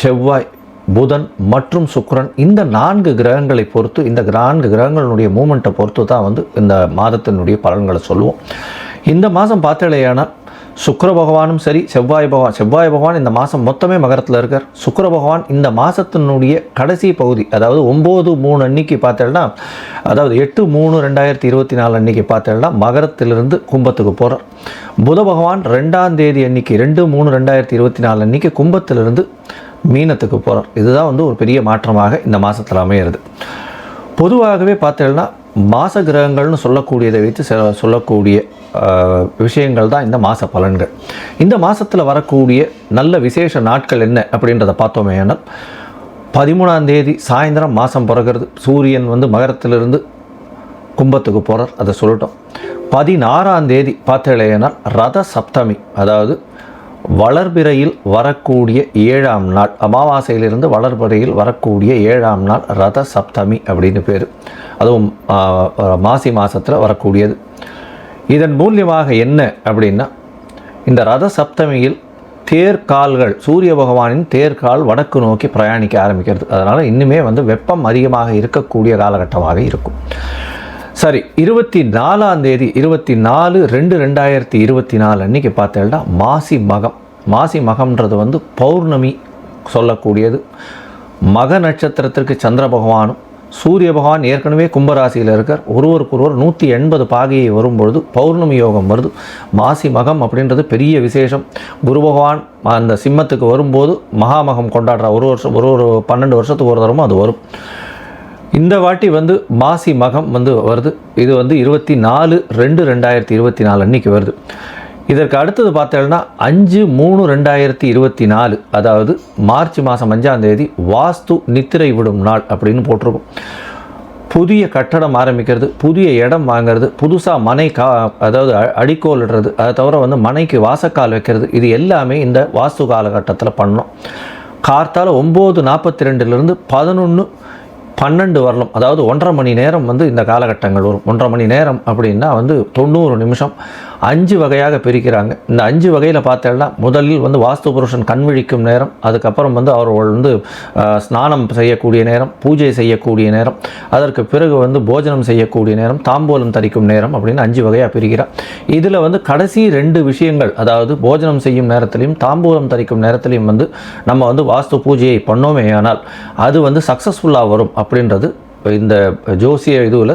செவ்வாய் புதன் மற்றும் சுக்கரன் இந்த நான்கு கிரகங்களை பொறுத்து இந்த நான்கு கிரகங்களுடைய மூமெண்ட்டை பொறுத்து தான் வந்து இந்த மாதத்தினுடைய பலன்களை சொல்லுவோம். இந்த மாதம் பார்த்தலையானால் சுக்கர பகவானும் சரி செவ்வாய் பகவான் செவ்வாய் பகவான் இந்த மாதம் மொத்தமே மகரத்தில் இருக்கார். சுக்கர பகவான் இந்த மாதத்தினுடைய கடைசி பகுதி அதாவது ஒம்பது மூணு அன்னைக்கு பார்த்தேன்னா அதாவது எட்டு மூணு ரெண்டாயிரத்தி இருபத்தி நாலு அன்னைக்கு பார்த்தேன்னா மகரத்திலிருந்து கும்பத்துக்கு போகிறார் புத பகவான் ரெண்டாம் தேதி அன்னைக்கு ரெண்டு மூணு ரெண்டாயிரத்தி இருபத்தி நாலு அன்னைக்கு கும்பத்திலிருந்து மீனத்துக்கு போகிறார் இதுதான் வந்து ஒரு பெரிய மாற்றமாக இந்த மாதத்தில் அமையிறது. பொதுவாகவே பார்த்தீங்கன்னா மாச கிரகங்கள்னு சொல்லக்கூடியதை வைத்து சொல்லக்கூடிய விஷயங்கள் தான் இந்த மாத பலன்கள். இந்த மாதத்தில் வரக்கூடிய நல்ல விசேஷ நாட்கள் என்ன அப்படின்றத பார்த்தோமே ஆனால் பதிமூணாம் தேதி சாயந்தரம் மாதம் பிறகுறது சூரியன் வந்து மகரத்திலிருந்து கும்பத்துக்கு போகிறார் அதை சொல்லட்டும். பதினாறாம் தேதி பார்த்தேன்னா ரத சப்தமி அதாவது வளர்பிறையில் வரக்கூடிய ஏழாம் நாள் அமாவாசையிலிருந்து வளர்பிறையில் வரக்கூடிய ஏழாம் நாள் ரத சப்தமி அப்படின்னு பேர். அதுவும் மாசி மாதத்தில் வரக்கூடியது. இதன் மூலியமாக என்ன அப்படின்னா இந்த ரத சப்தமியில் தேர்கால்கள் சூரிய பகவானின் தேர்கால் வடக்கு நோக்கி பிரயாணிக்க ஆரம்பிக்கிறது. அதனால் இன்னுமே வந்து வெப்பம் அதிகமாக இருக்கக்கூடிய காலகட்டமாக இருக்கும். சரி இருபத்தி நாலாம் தேதி இருபத்தி நாலு ரெண்டு ரெண்டாயிரத்தி இருபத்தி நாலு அன்றைக்கி பார்த்தேன்னா மாசி மகம். மாசி மகம்ன்றது வந்து பௌர்ணமி சொல்லக்கூடியது. மக நட்சத்திரத்திற்கு சந்திர பகவானும் சூரிய பகவான் ஏற்கனவே கும்பராசியில் இருக்கார். ஒருவருக்கொருவர் நூற்றி எண்பது பாகையை வரும்பொழுது பௌர்ணமி யோகம் வருது. மாசி மகம் அப்படின்றது பெரிய விசேஷம். குரு பகவான் அந்த சிம்மத்துக்கு வரும்போது மகாமகம் கொண்டாடுற ஒரு வருஷம் ஒரு ஒரு பன்னெண்டு வருஷத்துக்கு ஒரு தரமும் அது வரும். இந்த வாட்டி வந்து மாசி மகம் வந்து வருது. இது வந்து இருபத்தி நாலு ரெண்டு ரெண்டாயிரத்தி இருபத்தி நாலு அன்னைக்கு வருது. இதற்கு அடுத்தது பார்த்தோம்னா அஞ்சு மூணு ரெண்டாயிரத்தி இருபத்தி நாலு அதாவது மார்ச் மாதம் அஞ்சாம் தேதி வாஸ்து நித்திரை விடும் நாள் அப்படின்னு போட்டிருக்கும். புதிய கட்டடம் ஆரம்பிக்கிறது புதிய இடம் வாங்குறது புதுசாக மனை கா அதாவது அ- அடிக்கோல் இடுறது அதை தவிர வந்து மனைக்கு வாசக்கால் வைக்கிறது இது எல்லாமே இந்த வாஸ்து காலகட்டத்தில் பண்ணோம் கார்த்தால் ஒம்பது நாற்பத்தி ரெண்டுலேருந்து பதினொன்று பன்னெண்டு வரலாம் அதாவது ஒன்றரை மணி நேரம் வந்து இந்த காலகட்டங்கள் வரும். ஒன்றரை மணி நேரம் அப்படின்னா வந்து தொண்ணூறு நிமிஷம். அஞ்சு வகையாக பிரிக்கிறாங்க. இந்த அஞ்சு வகையில் பார்த்தேன்னா முதலில் வந்து வாஸ்து புருஷன் கண் விழிக்கும் நேரம் அதுக்கப்புறம் வந்து அவர்கள் வந்து ஸ்நானம் செய்யக்கூடிய நேரம் பூஜை செய்யக்கூடிய நேரம் அதற்கு பிறகு வந்து போஜனம் செய்யக்கூடிய நேரம் தாம்பூலம் தரிக்கும் நேரம் அப்படின்னு அஞ்சு வகையாக பிரிக்கிறார். இதில் வந்து கடைசி ரெண்டு விஷயங்கள் அதாவது போஜனம் செய்யும் நேரத்திலையும் தாம்பூலம் தரிக்கும் நேரத்திலையும் வந்து நம்ம வந்து வாஸ்து பூஜையை பண்ணோமே ஆனால் அது வந்து சக்ஸஸ்ஃபுல்லாக வரும் அப்படின்றது இந்த ஜோசிய இதுவில்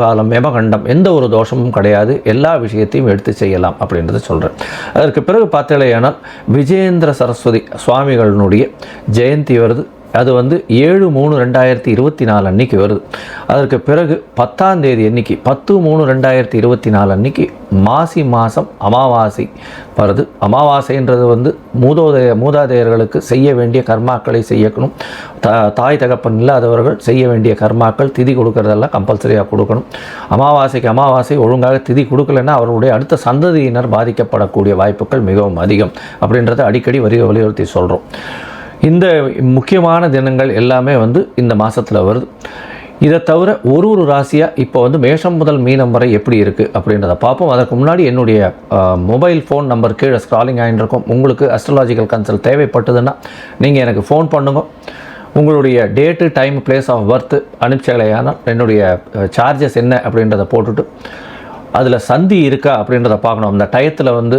காலம் யமகண்டம் எந்த ஒரு தோஷமும் கிடையாது. எல்லா விஷயத்தையும் எடுத்து செய்யலாம் அப்படின்றத சொல்கிறேன் அதற்கு பிறகு பார்த்தீங்களேயானால் விஜயேந்திர சரஸ்வதி சுவாமிகளினுடைய ஜெயந்தி வருது. அது வந்து ஏழு மூணு ரெண்டாயிரத்தி இருபத்தி நாலு அன்னைக்கு வருது. அதற்கு பிறகு பத்தாம் தேதி அன்னைக்கு பத்து மூணு ரெண்டாயிரத்தி இருபத்தி நாலு அன்னைக்கு மாசி மாதம் அமாவாசை வருது. அமாவாசைன்றது வந்து மூதோதய மூதாதையர்களுக்கு செய்ய வேண்டிய கர்மாக்களை செய்யணும் த தாய் தகப்பன் இல்லாதவர்கள் செய்ய வேண்டிய கர்மாக்கள் திதி கொடுக்கறதெல்லாம் கம்பல்சரியாக கொடுக்கணும். அமாவாசைக்கு அமாவாசை ஒழுங்காக திதி கொடுக்கலன்னா அவர்களுடைய அடுத்த சந்ததியினர் பாதிக்கப்படக்கூடிய வாய்ப்புகள் மிகவும் அதிகம் அப்படின்றத அடிக்கடி வரி வலியுறுத்தி சொல்கிறோம் இந்த முக்கியமான தினங்கள் எல்லாமே வந்து இந்த மாதத்தில் வருது. இதை தவிர ஒரு ஒரு ராசியாக இப்போ வந்து மேஷம் முதல் மீனம் வரை எப்படி இருக்குது அப்படின்றத பார்ப்போம். அதற்கு முன்னாடி என்னுடைய மொபைல் ஃபோன் நம்பர் கீழே ஸ்க்ராலிங் ஆகிட்டுருக்கும் உங்களுக்கு அஸ்ட்ராலாஜிக்கல் கன்சல்ட் தேவைப்பட்டதுன்னா நீங்கள் எனக்கு ஃபோன் பண்ணுங்க. உங்களுடைய date time place of birth அனுப்பிச்சலையானால் என்னுடைய சார்ஜஸ் என்ன அப்படின்றத போட்டுட்டு அதில் சந்தி இருக்கா அப்படின்றத பார்க்கணும். அந்த டயத்தில் வந்து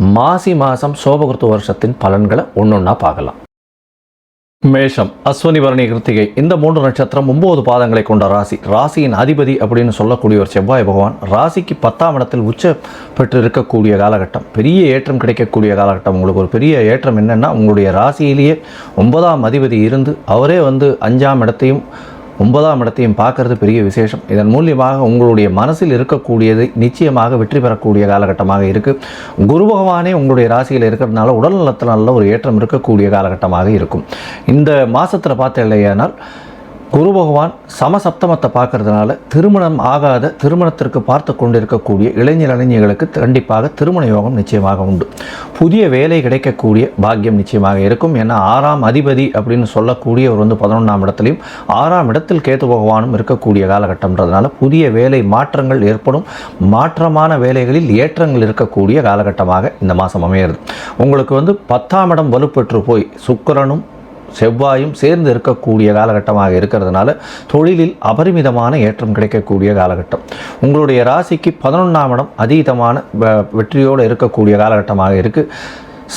மாசி மாதம் சோபகிருத்து வருஷத்தின் பலன்களை ஒன்றொன்னா பார்க்கலாம். மேஷம் அஸ்வனி பரணி கிருத்திகை. இந்த மூன்று நட்சத்திரம் ஒன்பது பாதங்களை கொண்ட ராசி. ராசியின் அதிபதி அப்படின்னு சொல்லக்கூடிய ஒரு செவ்வாய் பகவான் ராசிக்கு பத்தாம் இடத்தில் உச்ச பெற்று இருக்கக்கூடிய காலகட்டம். பெரிய ஏற்றம் கிடைக்கக்கூடிய காலகட்டம். உங்களுக்கு ஒரு பெரிய ஏற்றம் என்னென்னா உங்களுடைய ராசியிலேயே ஒன்பதாம் அதிபதி இருந்து அவரே வந்து அஞ்சாம் இடத்தையும் ஒன்பதாம் இடத்தையும் பார்க்கறது பெரிய விசேஷம். இதன் மூலியமாக உங்களுடைய மனசில் இருக்கக்கூடியது நிச்சயமாக வெற்றி பெறக்கூடிய காலகட்டமாக இருக்குது குரு பகவானே உங்களுடைய ராசியில் இருக்கிறதுனால உடல் நலத்தில் நல்ல ஒரு ஏற்றம் இருக்கக்கூடிய காலகட்டமாக இருக்கும். இந்த மாதத்தில் பார்த்த இல்லையானால் குரு பகவான் சமசப்தமத்தை பார்க்கறதுனால திருமணம் ஆகாத திருமணத்திற்கு பார்த்து கொண்டிருக்கக்கூடிய இளைஞர் இளைஞர்களுக்கு கண்டிப்பாக திருமண யோகம் நிச்சயமாக உண்டு. புதிய வேலை கிடைக்கக்கூடிய பாக்கியம் நிச்சயமாக இருக்கும். ஏன்னா ஆறாம் அதிபதி அப்படின்னு சொல்லக்கூடியவர் வந்து பதினொன்றாம் இடத்துலையும் ஆறாம் இடத்தில் கேத்து பகவானும் இருக்கக்கூடிய காலகட்டம்ன்றதுனால புதிய வேலை மாற்றங்கள் ஏற்படும். மாற்றமான வேலைகளில் ஏற்றங்கள் இருக்கக்கூடிய காலகட்டமாக இந்த மாதம் அமையிறது. உங்களுக்கு வந்து பத்தாம் இடம் வலுப்பெற்று போய் சுக்கிரனும் செவ்வாயும் சேர்ந்து இருக்கக்கூடிய காலகட்டமாக இருக்கிறதுனால தொழிலில் அபரிமிதமான ஏற்றம் கிடைக்கக்கூடிய காலகட்டம். உங்களுடைய ராசிக்கு பதினொன்றாம் இடம் அதீதமான வெற்றியோடு இருக்கக்கூடிய காலகட்டமாக இருக்குது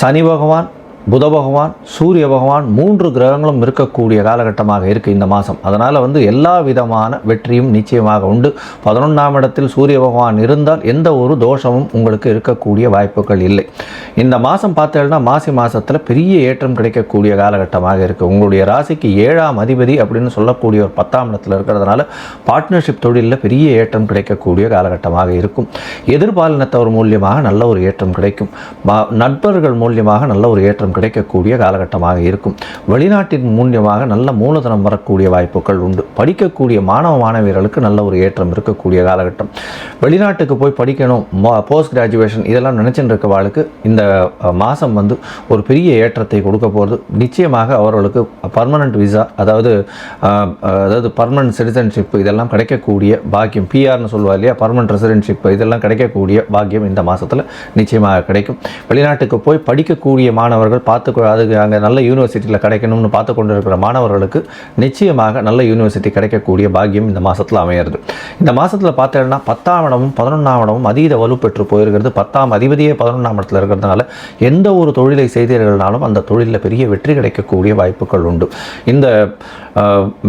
சனி பகவான் புத பகவான் சூரிய பகவான் மூன்று கிரகங்களும் இருக்கக்கூடிய காலகட்டமாக இருக்குது இந்த மாதம் அதனால் வந்து எல்லா விதமான வெற்றியும் நிச்சயமாக உண்டு. பதினொன்றாம் இடத்தில் சூரிய பகவான் இருந்தால் எந்த ஒரு தோஷமும் உங்களுக்கு இருக்கக்கூடிய வாய்ப்புகள் இல்லை. இந்த மாதம் பார்த்தீங்கன்னா மாசி மாதத்தில் பெரிய ஏற்றம் கிடைக்கக்கூடிய காலகட்டமாக இருக்குது உங்களுடைய ராசிக்கு ஏழாம் அதிபதி அப்படின்னு சொல்லக்கூடிய ஒரு பத்தாம் இடத்துல இருக்கிறதுனால பார்ட்னர்ஷிப் தொழிலில் பெரிய ஏற்றம் கிடைக்கக்கூடிய காலகட்டமாக இருக்கும். எதிர்பாலினத்தவர் மூலியமாக நல்ல ஒரு ஏற்றம் கிடைக்கும். நண்பர்கள் மூலியமாக நல்ல ஒரு ஏற்றம் கிடைக்கக்கூடிய காலகட்டமாக இருக்கும். வெளிநாட்டின் மூலியமாக நல்ல மூலதனம் வரக்கூடிய வாய்ப்புகள் உண்டு. படிக்கக்கூடிய மாணவ மாணவியர்களுக்கு நல்ல ஒரு ஏற்றம் இருக்கக்கூடிய காலகட்டம். வெளிநாட்டுக்கு போய் படிக்கணும் போஸ்ட் கிராஜுவேஷன் இதெல்லாம் நினச்சிட்டு இருக்கவாளுக்கு இந்த மாதம் வந்து ஒரு பெரிய ஏற்றத்தை கொடுக்க போகிறது நிச்சயமாக அவர்களுக்கு பர்மனண்ட் விசா அதாவது அதாவது பர்மனன்ட் சிட்டிசன்ஷிப் இதெல்லாம் கிடைக்கக்கூடிய பாக்கியம். பிஆர்னு சொல்லுவா இல்லையா? பர்மனன்ட் ரெசிடென்ஷிப் இதெல்லாம் கிடைக்கக்கூடிய பாக்கியம் இந்த மாதத்தில் நிச்சயமாக கிடைக்கும். வெளிநாட்டுக்கு போய் படிக்கக்கூடிய மாணவர்கள் பார்த்து அதுக்கு அங்கே நல்ல யூனிவர்சிட்டியில் கிடைக்கணும்னு பார்த்து கொண்டு இருக்கிற மாணவர்களுக்கு நிச்சயமாக நல்ல யூனிவர்சிட்டி கிடைக்கக்கூடிய பாக்கியம் இந்த மாதத்தில் அமையிறது. இந்த மாதத்தில் பார்த்தீங்கன்னா பத்தாம் இடமும் பதினொன்றாம் இடமும் அதீத வலுப்பெற்று போயிருக்கிறது. பத்தாம் அதிபதியே பதினொன்றாம் இடத்துல இருக்கிறதுனால எந்த ஒரு தொழிலை செய்தீர்கள்னாலும் அந்த தொழிலில் பெரிய வெற்றி கிடைக்கக்கூடிய வாய்ப்புகள் உண்டு. இந்த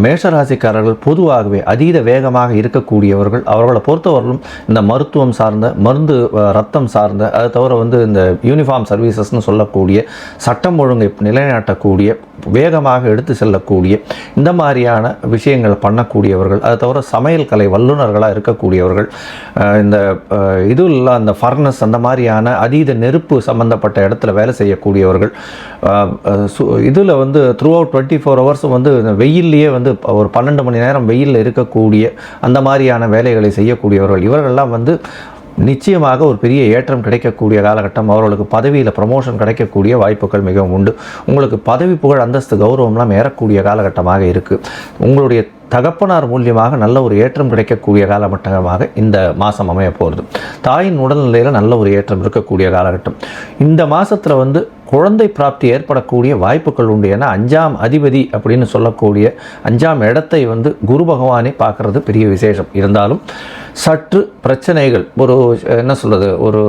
மேஷராசிக்காரர்கள் பொதுவாகவே அதீத வேகமாக இருக்கக்கூடியவர்கள். அவர்களை பொறுத்தவரையிலும் இந்த மருத்துவம் சார்ந்த மருந்து ரத்தம் சார்ந்த அது தவிர வந்து இந்த யூனிஃபார்ம் சர்வீசஸ்னு சொல்லக்கூடிய சட்டம் ஒழுங்கை நிலைநாட்டக்கூடிய வேகமாக எடுத்து செல்லக்கூடிய இந்த மாதிரியான விஷயங்களை பண்ணக்கூடியவர்கள் அதை தவிர சமையல் கலை வல்லுநர்களாக இருக்கக்கூடியவர்கள் இந்த அஹ், அந்த ஃபர்னஸ் அந்த மாதிரியான அதீத நெருப்பு சம்மந்தப்பட்ட இடத்துல வேலை செய்யக்கூடியவர்கள் இதில் வந்து த்ரூ அவுட் டுவெண்ட்டி ஃபோர் ஹவர்ஸும் வந்து இந்த வெயில்லையே வந்து ஒரு பன்னெண்டு மணி நேரம் வெயிலில் இருக்கக்கூடிய அந்த மாதிரியான வேலைகளை செய்யக்கூடியவர்கள். இவர்கள்லாம் வந்து நிச்சயமாக ஒரு பெரிய ஏற்றம் கிடைக்கக்கூடிய காலகட்டம். அவர்களுக்கு பதவியில் ப்ரமோஷன் கிடைக்கக்கூடிய வாய்ப்புகள் மிகவும் உண்டு. உங்களுக்கு பதவி புகழ் அந்தஸ்து கௌரவம்லாம் ஏறக்கூடிய காலகட்டமாக இருக்குது உங்களுடைய தகப்பனார் மூலியமாக நல்ல ஒரு ஏற்றம் கிடைக்கக்கூடிய காலகட்டமாக இந்த மாதம் அமைய போகிறது தாயின் உடல்நிலையில் நல்ல ஒரு ஏற்றம் இருக்கக்கூடிய காலகட்டம். இந்த மாதத்தில் வந்து குழந்தை பிராப்தி ஏற்படக்கூடிய வாய்ப்புகள் உண்டு. ஏன்னா அஞ்சாம் அதிபதி அப்படின்னு சொல்லக்கூடிய அஞ்சாம் இடத்தை வந்து குரு பகவானே பார்க்கறது பெரிய விசேஷம். இருந்தாலும் சற்று பிரச்சனைகள் ஒரு என்ன சொல்கிறது ஒரு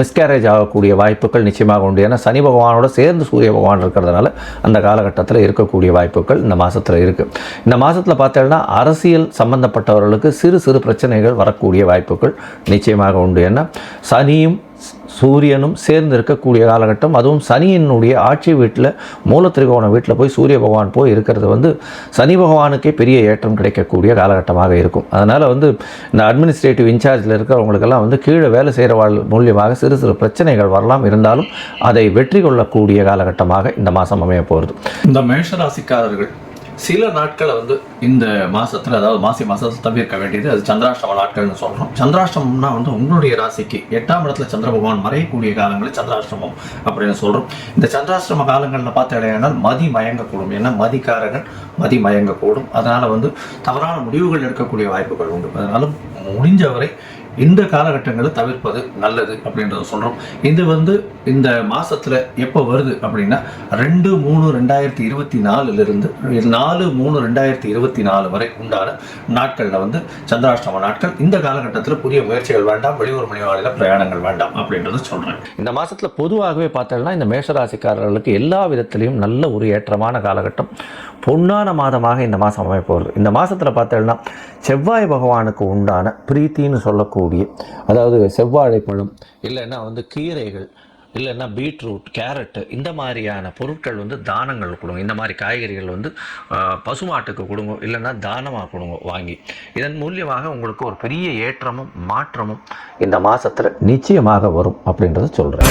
மிஸ்கேரேஜ் ஆகக்கூடிய வாய்ப்புகள் நிச்சயமாக உண்டு. ஏன்னா சனி பகவானோட சேர்ந்து சூரிய பகவான் இருக்கிறதுனால அந்த காலகட்டத்தில் இருக்கக்கூடிய வாய்ப்புகள் இந்த மாதத்தில் இருக்குது இந்த மாதத்தில் பார்த்தேன்னா அரசியல் சம்பந்தப்பட்டவர்களுக்கு சிறு சிறு பிரச்சனைகள் வரக்கூடிய வாய்ப்புகள் நிச்சயமாக உண்டு. ஏன்னா சனியும் சூரியனும் சேர்ந்து இருக்கக்கூடிய காலகட்டம். அதுவும் சனியினுடைய ஆட்சி வீட்டில் மூல மூலத்திரிகோண வீட்டில் போய் சூரிய பகவான் போய் இருக்கிறது வந்து சனி பகவானுக்கே பெரிய ஏற்றம் கிடைக்கக்கூடிய காலகட்டமாக இருக்கும். அதனால் வந்து இந்த அட்மினிஸ்ட்ரேட்டிவ் இன்சார்ஜில் இருக்கிறவங்களுக்கெல்லாம் வந்து கீழே வேலை செய்கிறவாள் மூலியமாக சிறு சிறு பிரச்சனைகள் வரலாம். இருந்தாலும் அதை வெற்றி கொள்ளக்கூடிய காலகட்டமாக இந்த மாதம் அமைய போகிறது. இந்த மேஷராசிக்காரர்கள் சில நாட்களை வந்து இந்த மாசத்துல அதாவது மாசி மாசத்தை தவிர்க்க வேண்டியது அது சந்திராஷ்டம நாட்கள்னு சொல்றோம். சந்திராஷ்டமம்னா வந்து உங்களுடைய ராசிக்கு எட்டாம் இடத்துல சந்திர பகவான் மறையக்கூடிய காலங்களில் சந்திராஷ்டமம் அப்படின்னு சொல்றோம். இந்த சந்திராஷ்டம காலங்களில் பார்த்தாலேயானால் மதி மயங்கக்கூடும். ஏன்னா மதிக்காரர்கள் மதி மயங்கக்கூடும். அதனால வந்து தவறான முடிவுகள் எடுக்கக்கூடிய வாய்ப்புகள் உண்டு. அதனால முடிஞ்சவரை இந்த காலகட்டங்களை தவிர்ப்பது நல்லது அப்படின்றத சொல்கிறோம் இது வந்து இந்த மாதத்தில் எப்போ வருது அப்படின்னா ரெண்டு மூணு ரெண்டாயிரத்தி இருபத்தி நாலுலேருந்து நாலு மூணு ரெண்டாயிரத்தி இருபத்தி நாலு வரை உண்டான நாட்களில் வந்து சந்திராஷ்டம நாட்கள். இந்த காலகட்டத்தில் புதிய முயற்சிகள் வேண்டாம் வெளியூர் மணிவாளியில் பிரயாணங்கள் வேண்டாம் அப்படின்றத சொல்கிறேன் இந்த மாதத்தில் பொதுவாகவே பார்த்தோம்னா இந்த மேஷராசிக்காரர்களுக்கு எல்லா விதத்திலையும் நல்ல ஒரு ஏற்றமான காலகட்டம். பொன்னான மாதமாக இந்த மாதம் அமைப்போகிறது இந்த மாதத்தில் பார்த்தோம்னா செவ்வாய் பகவானுக்கு உண்டான பிரீத்தின்னு சொல்லக்கூடிய அதாவது செவ்வாழை பழம் இல்லைன்னா வந்து கீரைகள் இல்லைன்னா பீட்ரூட் கேரட்டு இந்த மாதிரியான பொருட்கள் வந்து தானங்கள் கொடுங்க. இந்த மாதிரி காய்கறிகள் வந்து பசுமாட்டுக்கு கொடுங்க இல்லைன்னா தானமாக கொடுங்க வாங்கி. இதன் மூலியமாக உங்களுக்கு ஒரு பெரிய ஏற்றமும் மாற்றமும் இந்த மாதத்தில் நிச்சயமாக வரும் அப்படின்றத சொல்கிறேன்